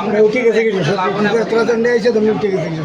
আমরা উঠে গেছে কিছু তোরা তো নিয়ে তুমি উঠে গেছে কিছু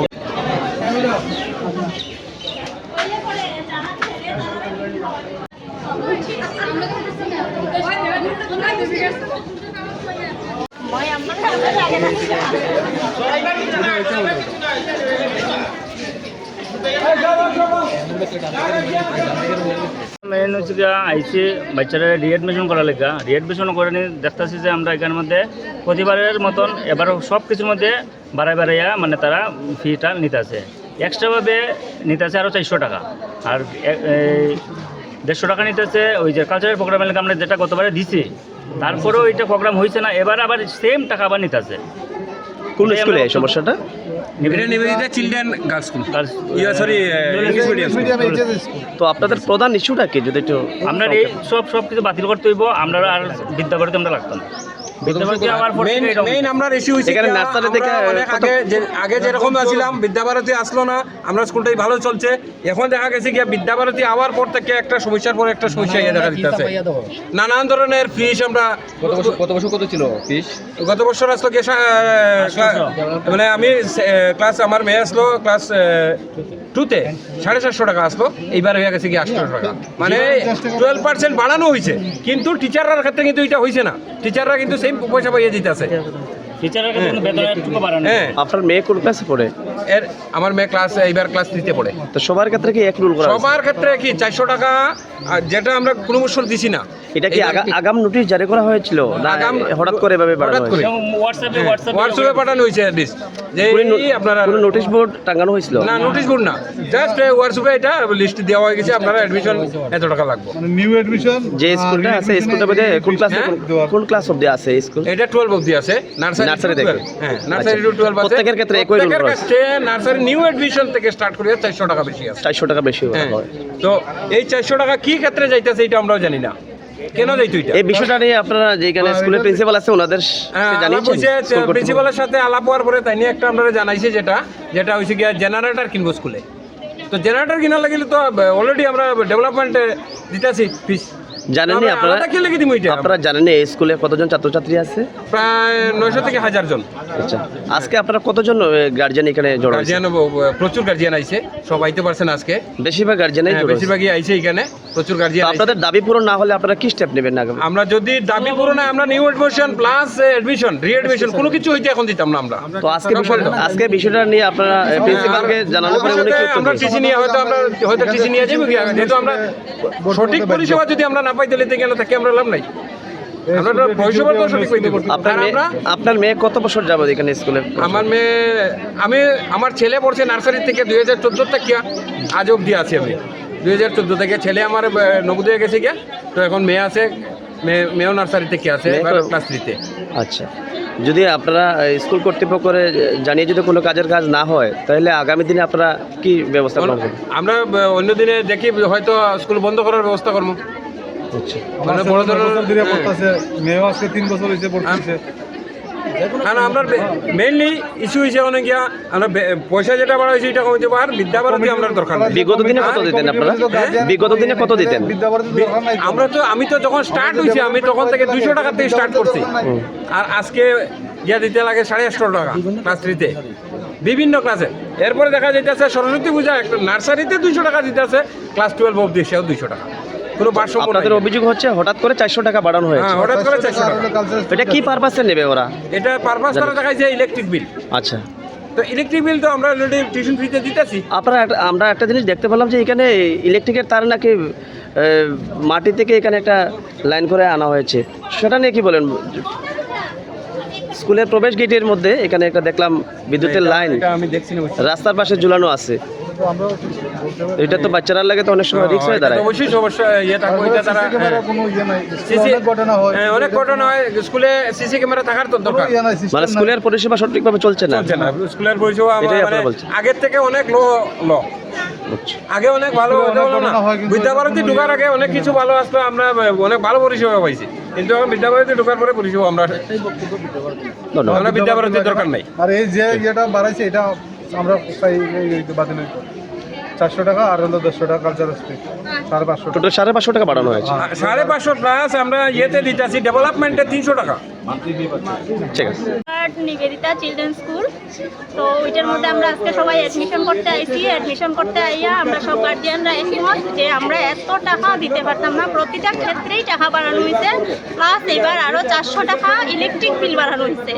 আইসি বাচ্চারা রিএডমিশন করা লেখা রিএডমিশন করে নিয়ে দেখতেছি যে আমরা এখানের মধ্যে প্রতিবারের মতন এবার সব কিছুর মধ্যে বাড়াই বাড়াইয়া মানে তারা ফিটা নিতেছে। এক্সট্রাভাবে নিতেছে আরও চারশো টাকা। আর দেড়শো টাকা নিতেছে ওই যে কালচারাল প্রোগ্রামের লেগে আমরা যেটা গতবারে দিছি তারপরেও এইটা প্রোগ্রাম হয়েছে না এবার আবার সেম টাকা আবার নিতেছে। কোন স্কুলে এই সমস্যাটা? এটা Nivedita children girls school yeah sorry তো আপনাদের প্রধান ইস্যুটা কি? যদি একটু আমরা এই সব সব কিছু বাতিল করতে হইব আমরা আর বিদ্যাভারতী আমরা রাখতাম না বিদ্যাভারতী আমার পর মেইন থেকে এরকম- মেইন আমরা ইস্যু হইছে এখানে নার্সারি থেকে আগে আগে যেরকম ছিলাম বিদ্যাভারতী আসলো না আমরা স্কুলটাই ভালো চলছে। এখন দেখা গেছে কি বিদ্যাভারতী আওয়ার পর থেকে একটা সমস্যার পর একটা সমস্যা ইয়ে দেখা দিতেছে। নানান ধরনের ফিস আমরা কত বছর কত ছিল ফিস গত বছর আসলো কি মানে আমি ক্লাস আমার মেয়ে আসলো ক্লাস টুতে সাড়ে চারশো টাকা আসলো এইবার হয়ে গেছে কি আটশো টাকা। মানে টুয়েলভ পার্সেন্ট বাড়ানো হয়েছে কিন্তু টিচাররার ক্ষেত্রে কিন্তু এটা হয়েছে না। টিচাররা কিন্তু সেম পয়সা পাইয়ে দিতেছে টিচারের কাছে কিন্তু বেতন একটু বাড়ানো হ্যাঁ। আপনার মেয়ে কোন ক্লাসে পড়ে? এর আমার মেয়ে ক্লাস এইবার ক্লাস থ্রিতে পড়ে। তো সবার ক্ষেত্রে কি এক রুল সবার ক্ষেত্রে কি চারশো টাকা আর যেটা আমরা কোনো বছর দিছি না এটা কি আগা- আগাম নোটিশ জারি করা হয়েছিল? আগাম- হঠাৎ করে এভাবে বাড়ানো হঠাৎ করে। হয়েছে। হোয়াটসঅ্যাপে হোয়াটসঅ্যাপে হোয়াটসঅ্যাপে পাঠানো হয়েছে যে এই আপনারা কোনো নোটিশ বোর্ড টাঙানো হয়েছিল? না নোটিশ বোর্ড না। জাস্ট হোয়াটসঅ্যাপে এটা লিস্ট দেওয়া হয়ে গেছে আপনারা অ্যাডমিশন এত টাকা লাগবে। নিউ এডমিশন যে স্কুলটা আছে স্কুলটা কোন ক্লাস হ্যাঁ? কোন ক্লাস অবধি আছে স্কুল এটা টুয়েলভ অবধি আছে। নার্সারি to থেকে? হ্যাঁ নার্সারি টু আচ্ছা। টুয়েলভ আছে। প্রত্যেকের ক্ষেত্রে একই রয়েছে। কাছে নার্সারি নিউ এডমিশন থেকে স্টার্ট করে চারশো টাকা বেশি আছে। চারশো টাকা বেশি হ্যাঁ। হয়। তো এই চারশো টাকা কি ক্ষেত্রে যাইতেছে এটা আমরাও জানি না। কেন দেই এটা? এই বিষয়টা নিয়ে আপনারা যেখানে স্কুলের প্রিন্সিপাল আছে ওনাদের হ্যাঁ, জানিয়েছেন? প্রিন্সিপালের সাথে আলাপ হওয়ার পরে তাই নিয়ে একটা আপনারা জানাইছি যেটা যেটা হইছে গিয়া জেনারেটর কিনবো স্কুলে। তো জেনারেটর কিনার লাগিলে তো অলরেডি আমরা ডেভেলপমেন্টে দিতেছি ফিস জানেননি আপনারা কি লেগে দিমু এটা? আপনারা জানেন এই স্কুলে কতজন ছাত্রছাত্রী আছে? প্রায় নয়শো থেকে হাজার জন। আচ্ছা। আজকে আপনারা কতজন গার্জিয়ান এখানে জড়ো হয়েছে? গার্জিয়ান প্রচুর গার্জিয়ান আইছে সব আইতে পারছেন আজকে। বেশিরভাগ গার্জিয়ানই হ্যাঁ, জড়ো বেশিরভাগই আইছে এখানে প্রচুর গার্জিয়ান তো আপনাদের দাবি পূরণ না হলে আপনারা কি স্টেপ নেবেন না? আমরা যদি দাবি পূরণ হয়, আমরা নিউ প্লাস কোনো কিছু হইতে এখন দিতাম না আমরা। তো আজকে বিষয়টা আজকে বিষয়টা নিয়ে আপনারা প্রিন্সিপালকে জানানোর পরে উনি কি আমরা টিসি নিয়ে হয়তো আমরা হয়তো টিসি নিয়ে যাব কি? যেহেতু আমরা সঠিক পরিষেবা যদি আমরা না পাই তাহলে গেলে তাকে আমরা লাভ নাই। পাইতে। আপনার মেয়ে কত বছর যাবত এখানে স্কুলে আমার মেয়ে আমি আমার ছেলে পড়ছে নার্সারি থেকে দুই হাজার চোদ্দ থেকে আজ অবধি আছি আমি। দুই হাজার চোদ্দ থেকে ছেলে আমার আহ, গেছে গিয়া। তো এখন মেয়ে আছে মেয়ে মেয়েও নার্সারি থেকে আছে ক্লাস থ্রিতে। আচ্ছা। যদি আপনারা স্কুল কর্তৃপক্ষের জানিয়ে যদি কোনো কাজের কাজ না হয় তাহলে আগামী দিনে আপনারা কি ব্যবস্থা করবেন? আমরা অন্য দিনে দেখি হয়তো স্কুল বন্ধ করার ব্যবস্থা করব। আচ্ছা মানে বড় বছর ধরে পড়তেছে মেয়েও আজকে তিন বছর হয়েছে পড়তেছে। কারণ আমরা মেইনলি ইস্যু হয়েছে অনেক গিয়া আমরা পয়সা যেটা বাড়া হয়েছে এটা বিদ্যাভারতী আমরা দরকার বিগত দিনে কত দিতেন আপনারা? বিগত দিনে কত দিতেন? বিদ্যাভারতী দরকার নাই। তো। আমরা তো আমি তো যখন স্টার্ট হয়েছে আমি তখন থেকে দুইশো টাকা থেকে স্টার্ট করছি। আর আজকে গিয়া দিতে লাগে সাড়ে আটশো টাকা ক্লাস থ্রিতে বিভিন্ন ক্লাসে এরপরে দেখা যাইতেছে সরস্বতী পূজা একটা নার্সারিতে দুইশো টাকা দিতেছে ক্লাস টুয়েলভ অব্দি সেও দুইশো টাকা। কোনো ভারসাম্য আপনাদের অভিযোগ হচ্ছে হঠাৎ করে চারশো টাকা বাড়ানো হয়েছে। হ্যাঁ হঠাৎ করে চারশো টাকা। এটা কি পারপাসে নেবে ওরা? এটা পারপাস তারা দেখাইছে ইলেকট্রিক বিল আচ্ছা। তো ইলেকট্রিক বিল তো আমরা অলরেডি টিউশন ফ্রিতে দিতেছি। আপনারা একটা- আমরা একটা জিনিস দেখতে পেলাম যে এখানে ইলেকট্রিকের তার নাকি মাটি থেকে এখানে একটা লাইন করে আনা হয়েছে। সেটা নিয়ে কি বলেন? স্কুলের প্রবেশ গেটের মধ্যে এখানে একটা দেখলাম বিদ্যুতের লাইন। আমি দেখছি রাস্তার পাশে ঝুলানো আছে। আমরা বলতে পারি এটা তো বাচ্চারা লাগে তো অনেক সময় রিক্স হয়ে দাঁড়ায়। অবশ্যই সমস্যা ইয়ে থাকবে এটা তারা কোনো ইয়ে নাই। অনেক ঘটনা হয়। হ্যাঁ, অনেক ঘটনা হয়। স্কুলে সিসি ক্যামেরা থাকার তো দরকার। ইয়ে মানে স্কুলের পরিষেবা সঠিকভাবে চলছে না? চলছে না। স্কুলের পরিষেবা মানে আগের থেকে অনেক লো লো। আগে অনেক ভালো হলো না। হয় বিদ্যাভারতী ঢোকার আগে অনেক কিছু ভালো আসলো আমরা অনেক ভালো পরিষেবা পাইছি। কিন্তু এখন বিদ্যাভারতী ঢোকার পরে পরিষেবা আমরা ধন্যবাদ। আমরা বিদ্যাভারতীর দরকার নাই। আর এই যে ইয়েটা বাড়াইছে এটা আমরা চাই এই এই বাতিল চারশো টাকা আর হলো টাকা সাড়ে পাঁচশো টোটাল সাড়ে পাঁচশো টাকা বাড়ানো হয়েছে। সাড়ে পাঁচশো প্লাস আমরা ইয়েতে দিতেছি ডেভেলপমেন্টে তিনশো টাকা। ঠিক আছে। স্টার্ট নিবেদিতা চিলড্রেন স্কুল তো ওইটার মধ্যে আমরা আজকে সবাই অ্যাডমিশন করতে আইছি। অ্যাডমিশন করতে আইয়া আমরা সব গার্জিয়ানরা একমত যে আমরা এত টাকা দিতে পারতাম না। প্রতিটা ক্ষেত্রেই টাকা বাড়ানো হয়েছে প্লাস এবার আরও চারশো টাকা ইলেকট্রিক বিল বাড়ানো হয়েছে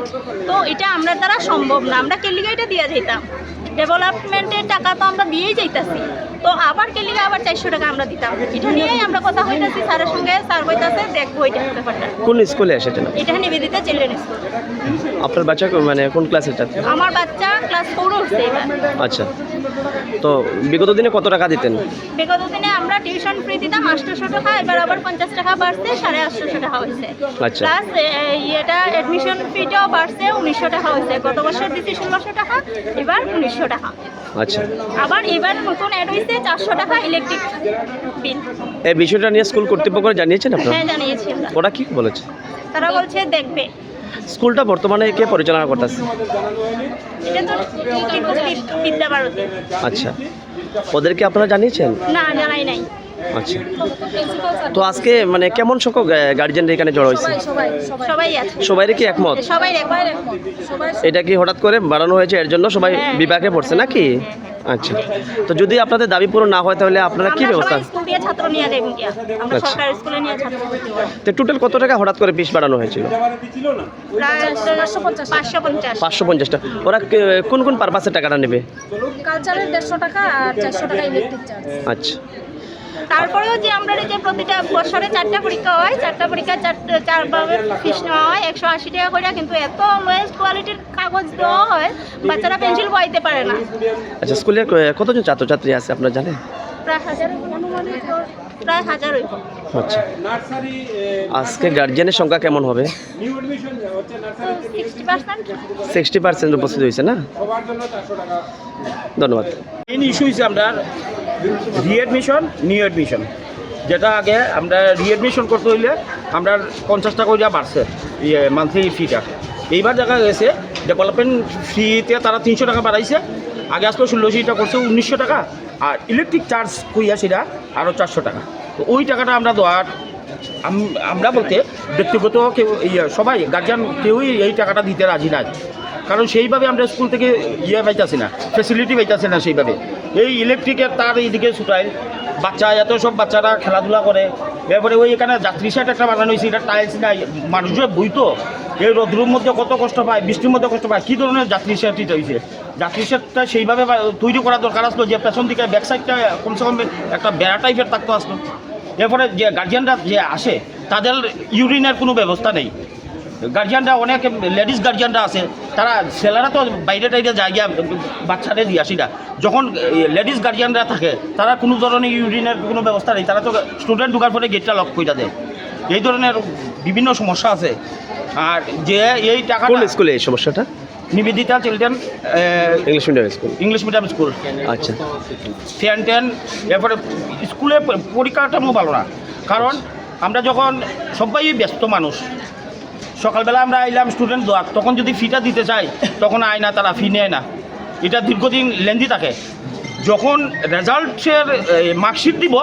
তো এটা আমরা দ্বারা সম্ভব না। আমরা কেলিগা এটা দিয়ে যেতাম ডেভেলপমেন্টের টাকা তো আমরা দিয়েই যাইতাছি। তো আবার কেলিগা আবার চারশো টাকা আমরা দিতাম। এটা নিয়েই আমরা কথা হইতাছি স্যারের সঙ্গে। স্যার হইতাছে দেখব এটা ব্যাপারটা। কোন স্কুলে এসেছেন এটা নিবেদিতা চিলড্রেন স্কুল আপনার বাচ্চা মানে কোন ক্লাসের ছাত্র? আমার বাচ্চা ক্লাস ফোরে উঠছে এবার আচ্ছা। তো বিগত দিনে কত টাকা দিতেন? বিগত দিনে আমরা টিউশন ফ্রি দিতাম আটশোশো টাকা এবার আবার পঞ্চাশ টাকা বাড়ছে সাড়ে আটশোশো টাকা হয়েছে। আচ্ছা। প্লাস ইয়েটা অ্যাডমিশন ফিটাও বাড়ছে উনিশশো টাকা হয়েছে। গত বছর দিতে ষোলোশো টাকা এবার উনিশশো টাকা। আচ্ছা। আবার এবার নতুন অ্যাড হয়েছে চারশো টাকা ইলেকট্রিক বিল এই বিষয়টা নিয়ে স্কুল কর্তৃপক্ষ জানিয়েছেন আপনারা? হ্যাঁ জানিয়েছি আমরা। ওরা কি বলেছে? তারা বলছে দেখবে। স্কুলটা বর্তমানে কে পরিচালনা করতেছে? আচ্ছা। ওদেরকে আপনারা জানিয়েছেন? না জানাই নাই। আচ্ছা। তো আজকে মানে কেমন সংখ্যক গার্জেন এখানে জড়ো হয়েছে? সবাই কি একমত? সবাই একবার সবাই এটা কি হঠাৎ করে বাড়ানো হয়েছে? এর জন্য সবাই হ্যাঁ। বিপাকে পড়ছে নাকি? আচ্ছা। তো যদি আপনাদের দাবি পূরণ না হয় তাহলে আপনারা কি ব্যবস্থা? আচ্ছা। সরকারি স্কুলে নিয়ে ছাত্র তো টোটাল কত টাকা হঠাৎ করে পিস বাড়ানো হয়েছিল? পাঁচশো পঞ্চাশ। পাঁচশো পঞ্চাশ পাঁচশো পঞ্চাশটা ওরা কোন কোন পারপাসে টাকাটা নেবে? কালচারের দেড়শো টাকা আর চারশো টাকা ইলেকট্রিক চার্জ আচ্ছা। তারপরেও যে আমরা যে প্রতিটা বছরে চারটা পরীক্ষা হয় চারটা পরীক্ষা চারটা চারভাবে ফিস নেওয়া হয় একশো আশি টাকা করে কিন্তু এত লোয়েস্ট কোয়ালিটির কাগজ দেওয়া হয় বাচ্চারা পেন্সিল বইতে পারে না। আচ্ছা স্কুলে কতজন ছাত্রছাত্রী আছে আপনারা জানেন? প্রায় হাজার অনুমানিক প্রায় হাজার আচ্ছা। আজকে গার্জিয়ানের সংখ্যা কেমন হবে? সিক্সটি পার্সেন্ট উপস্থিত হয়েছে না? ধন্যবাদ। ইস্যু আমরা রিএডমিশন নিউ এডমিশন যেটা আগে আমরা রিএডমিশন করতে হইলে আমরা পঞ্চাশ টাকা করে বাড়ছে ইয়ে মান্থলি ফিটা এইবার দেখা গেছে ডেভেলপমেন্ট ফিতে তারা তিনশো টাকা বাড়াইছে, আগে আসলো ষোলোশো এটা করছে, উনিশশো টাকা। আর ইলেকট্রিক চার্জ কইয়া সেটা আরও চারশো টাকা। তো ওই টাকাটা আমরা দেওয়ার আমরা বলতে ব্যক্তিগত কেউ ইয়ে সবাই গার্জিয়ান কেউই এই টাকাটা দিতে রাজি নাই। কারণ সেইভাবে আমরা স্কুল থেকে ইয়ে পাইতেছি না ফেসিলিটি পাইতেছি না সেইভাবে। এই ইলেকট্রিকের তার এইদিকে ছুটায়। বাচ্চা, এত সব বাচ্চারা খেলাধুলা করে। এরপরে ওই এখানে যাত্রী সেট একটা বানানো হয়েছে, এটা টাইলস নাই। মানুষের বইতো এই রোদ্রুর মধ্যে কত কষ্ট পায়, বৃষ্টির মধ্যে কষ্ট পায়, কী ধরনের যাত্রী সেট হয়েছে? যাত্রী সেটটা সেইভাবে তৈরি করা দরকার আসলো যে পেছন দিকে ব্যাক সাইডটা কমসে কম একটা বেড়া টাইপের থাকতো আসলো। এরপরে যে গার্জিয়ানরা যে আসে, তাদের ইউরিনের কোনো ব্যবস্থা নেই। গার্জিয়ানরা অনেক লেডিস গার্জিয়ানরা আছে তারা ছেলেরা তো বাইরে টাইরে যায় গিয়া বাচ্চাদের দিয়ে আসি না। যখন লেডিস গার্জিয়ানরা থাকে তারা কোনো ধরনের ইউরিনের কোনো ব্যবস্থা নেই তারা তো স্টুডেন্ট ঢুকার পরে গেটটা লক করে দেয়। এই ধরনের বিভিন্ন সমস্যা আছে। আর যে এই টাকা কোন স্কুলে এই সমস্যাটা? Nivedita children English medium school English medium school আচ্ছা। ফ্যান ট্যান এরপরে স্কুলে পরীক্ষাটাও ভালো না। কারণ আমরা যখন সবাই ব্যস্ত মানুষ সকালবেলা আমরা আইলাম স্টুডেন্ট দোয়ার তখন যদি ফিটা দিতে চাই তখন আয় না তারা ফি নেয় না। এটা দীর্ঘদিন লেন্দি থাকে। যখন রেজাল্টের মার্কশিট দিব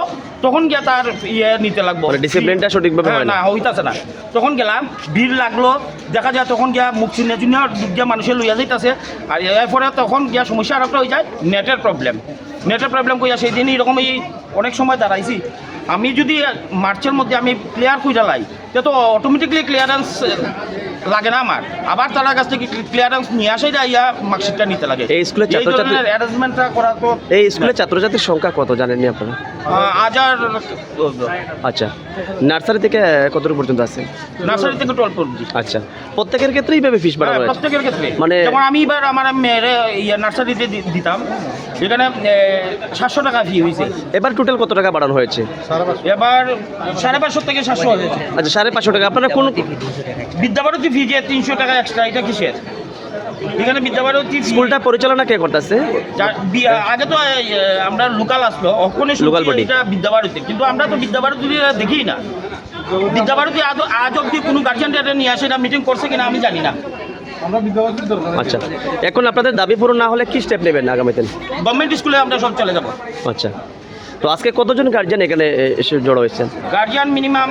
তখন গিয়া তার ইয়ে নিতে লাগবো। মানে discipline টা সঠিকভাবে হ্যাঁ, না। হইতাছে না। তখন গেলাম ভিড় লাগল দেখা যায় তখন গিয়া মুখ চিনে চিনে গিয়া মানুষের লইয়া যাইতাছে। আর এরপরে তখন গিয়া সমস্যা আর একটা হয়ে যায় নেটের প্রবলেম নেটের প্রবলেম কইয়া সেই দিন এরকম এই অনেক সময় দাঁড়াইছি। আমি যদি মার্চের মধ্যে আমি ক্লিয়ার কই লাই তো অটোমেটিকলি ক্লিয়ারেন্স লাগে না আমার। আবার তার কাছ থেকে ক্লিয়ারেন্স নিয়ে আসে যায় ইয়া মার্কশিটটা নিতে লাগে। এই স্কুলের ছাত্রছাত্রী- অ্যারেঞ্জমেন্টটা করা তো এই স্কুলে ছাত্রছাত্রীর সংখ্যা কত জানেননি আপনারা? হাজার আচ্ছা। নার্সারি থেকে কতটুকু পর্যন্ত আছে? নার্সারি থেকে টুয়েলভ পর্যন্ত। আচ্ছা। প্রত্যেকের ক্ষেত্রেই এইভাবে ফিস বাড়ানো হ্যাঁ, প্রত্যেকের ক্ষেত্রে। মানে- মানে যেমন আমি এবার আমার মেয়ের ইয়ে নার্সারিতে দিতাম। সেখানে সাতশো টাকা ফি হয়েছে। এবার টোটাল কত টাকা বাড়ানো হয়েছে? এবার সাড়ে পাঁচশো থেকে সাতশো হয়েছে। আচ্ছা সাড়ে পাঁচশো টাকা। আপনারা কোন বিদ্যাভারতী ফি যে তিনশো টাকা এক্সট্রা এটা কিসের? এখানে বিদ্যাভারতী স্কুলটা পরিচালনা কে করতেছে? আগে তো আমরা লোকাল আসলো। ওখানে Local body। এটা বিদ্যাভারতী কিন্তু আমরা তো বিদ্যাভারতী দেখি না। বিদ্যাভারতী আজ আজ অব্দি কোনো গার্জিয়ান নিয়ে আসে না মিটিং করছে কিনা আমি জানি না। আচ্ছা। এখন আপনাদের দাবি পূরণ না হলে কি স্টেপ নেবেন আগামীতে? গভর্নমেন্ট স্কুলে আমরা সব চলে যাব। আচ্ছা। তো আজকে কতজন গার্জিয়ান এখানে এসে জড়ো হয়েছেন? গার্জিয়ান মিনিমাম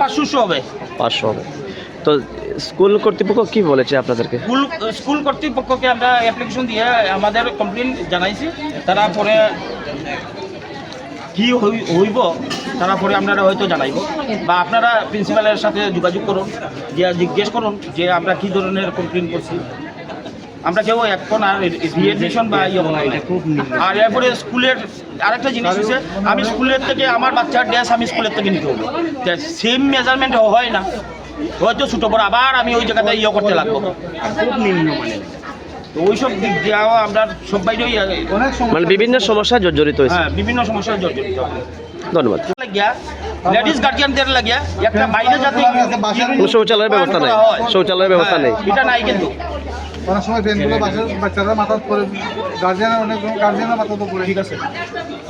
পাঁচশো হবে। পাঁচশো হবে। তো স্কুল কর্তৃপক্ষ কি বলেছে আপনাদেরকে? স্কুল স্কুল কর্তৃপক্ষকে আমরা অ্যাপ্লিকেশন দিয়ে আমাদের কমপ্লেন জানাইছি। তারা পরে কি হইব তারা পরে আপনারা হয়তো জানাইব। বা আপনারা প্রিন্সিপালের সাথে যোগাযোগ করুন যে জিজ্ঞেস করুন যে আমরা কি ধরনের কমপ্লেন করছি। আমরা কেউ এখন আর রিএডমিশন বা ইয়ে। আর এরপরে স্কুলের আরেকটা জিনিস হচ্ছে আমি স্কুলের থেকে আমার বাচ্চার ড্রেস আমি স্কুলের থেকে নিতে হবে সেম মেজারমেন্ট হয় না। হয়তো ছোটো বড় আবার আমি ওই জায়গাতে ইয়ে করতে লাগবো। খুব নিম্ন মানে তো ওইসব দিক দিয়েও আমরা সবাই মানে বিভিন্ন সমস্যা জর্জরিত হয়েছে। হ্যাঁ বিভিন্ন সমস্যার জর্জরিত। ধন্যবাদ। লাগিয়া লেডিস গার্জিয়ানদের লাগিয়া একটা বাইরে যাতে শৌচালয়ের ব্যবস্থা নেই। শৌচালয়ের ব্যবস্থা নেই। হ্যাঁ, এটা নাই কিন্তু। অনেক সময় বেঞ্চগুলো বাচ্চার বাচ্চারা মাথা পরে গার্জিয়ানের অনেক গার্জিয়ানের মাথা তো পড়ে ঠিক আছে।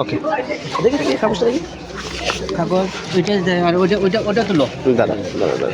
ওকে। দেখি দেখি কাগজটা দেখি। কাগজ ওইটা ওইটা ওইটা ওটা তুলো। দাদা দাদা দাদা